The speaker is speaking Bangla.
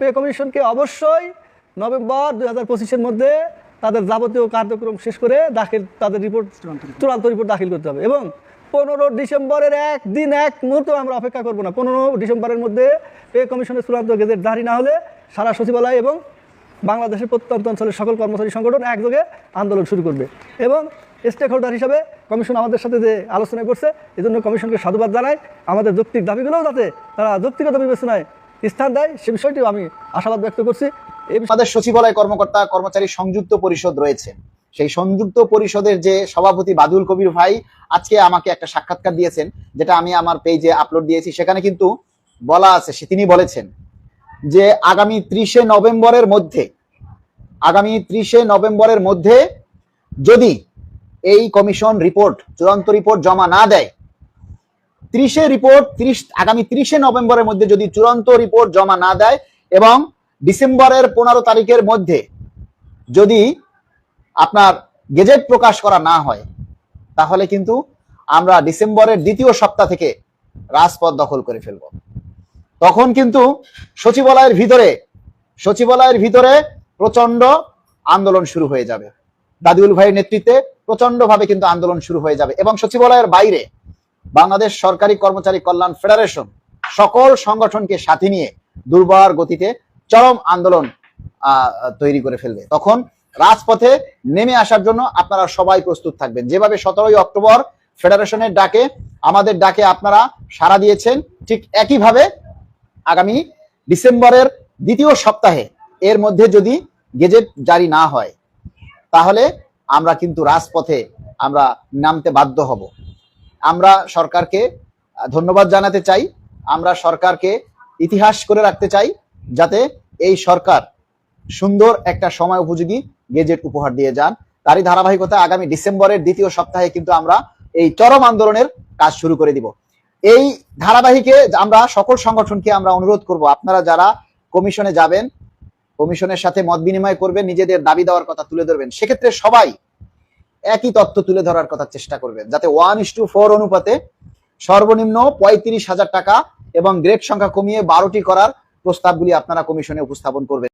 পে কমিশনকে অবশ্যই নভেম্বর দুই হাজার পঁচিশের মধ্যে তাদের যাবতীয় কার্যক্রম শেষ করে দাখিল, তাদের রিপোর্ট, চূড়ান্ত রিপোর্ট দাখিল করতে হবে এবং পনেরো ডিসেম্বরের এক দিন, এক মুহূর্ত আমরা অপেক্ষা করব না। পনেরো ডিসেম্বরের মধ্যে পে কমিশনের চূড়ান্ত গেজেট জারি না হলে সারা সচিবালয় এবং বাংলাদেশের প্রত্যন্ত অঞ্চলের সকল কর্মচারী সংগঠন একযোগে আন্দোলন শুরু করবে এবং স্টেক হোল্ডার হিসাবে কমিশন আমাদের সাথে যে আলোচনা করছে, এজন্য কমিশনকে সাধুবাদ জানায় আমাদের যৌক্তিক দাবিগুলোও যাতে তারা যৌক্তিগত বিবেচনায় স্থান দেয়, সে বিষয়টিও আমি আশাবাদ ব্যক্ত করছি। এই আমাদের সচিবালয় কর্মকর্তা, কর্মচারী সংযুক্ত পরিষদ রয়েছে। সেই সংযুক্ত পরিষদের যে সভাপতি বাদুল কবির ভাই আজকে আমাকে একটা সাক্ষাৎকার দিয়েছেন, যেটা আমি আমার পেজে আপলোড দিয়েছি। সেখানে কিন্তু বলা আছে, সে তিনি বলেছেন যে আগামী ত্রিশে নভেম্বরের মধ্যে, আগামী ত্রিশে নভেম্বরের মধ্যে যদি এই কমিশন রিপোর্ট, চূড়ান্ত রিপোর্ট জমা না দেয় ত্রিশে রিপোর্ট ত্রিশ, আগামী ত্রিশে নভেম্বরের মধ্যে যদি চূড়ান্ত রিপোর্ট জমা না দেয় এবং ডিসেম্বরের পনেরো তারিখের মধ্যে যদি আপনার গেজেট প্রকাশ করা না হয়, তাহলে কিন্তু আমরা ডিসেম্বরের দ্বিতীয় সপ্তাহ থেকে রাজপথ দখল করে ফেলব। তখন কিন্তু সচিবালয়ের ভিতরে সচিবালয়ের ভিতরে প্রচণ্ড আন্দোলন শুরু হয়ে যাবে। দাদিউল ভাইয়ের নেতৃত্বে প্রচণ্ড ভাবে কিন্তু আন্দোলন শুরু হয়ে যাবে এবং সচিবালয়ের বাইরে বাংলাদেশ সরকারি কর্মচারী কল্যাণ ফেডারেশন সকল সংগঠনকে সাথে নিয়ে দুর্বার গতিতে চরম আন্দোলন তৈরি করে ফেলবে। তখন রাজপথে নেমে আসার জন্য আপনারা সবাই প্রস্তুত থাকবেন। যেভাবে সতেরোই অক্টোবর ফেডারেশনের ডাকে, আমাদের ডাকে আপনারা সাড়া দিয়েছেন, ঠিক একইভাবে আগামী ডিসেম্বরের দ্বিতীয় সপ্তাহে এর মধ্যে যদি গেজেট জারি না হয়, তাহলে আমরা কিন্তু রাজপথে আমরা নামতে বাধ্য হব। আমরা সরকারকে ধন্যবাদ জানাতে চাই, আমরা সরকারকে ইতিহাস করে রাখতে চাই যাতে এই সরকার সুন্দর একটা সময় উপযোগী গেজেট উপহার দিয়ে যান। তারই ধারাবাহিকতা আগামী ডিসেম্বরের দ্বিতীয় সপ্তাহে কিন্তু আমরা এই চরম আন্দোলনের কাজ শুরু করে দিব। এই ধারাবাহিকে আমরা সকল সংগঠনকে আমরা অনুরোধ করব, আপনারা যারা কমিশনে যাবেন, কমিশনের সাথে মত বিনিময় করবেন, নিজেদের দাবি দেওয়ার কথা তুলে ধরবেন, সেক্ষেত্রে সবাই একই তথ্য তুলে ধরার কথা চেষ্টা করবেন যাতে ওয়ান ইস টু ফোর অনুপাতে সর্বনিম্ন পঁয়ত্রিশ হাজার টাকা এবং গ্রেড সংখ্যা কমিয়ে বারোটি করার প্রস্তাবগুলি আপনারা কমিশনে উপস্থাপন করবেন।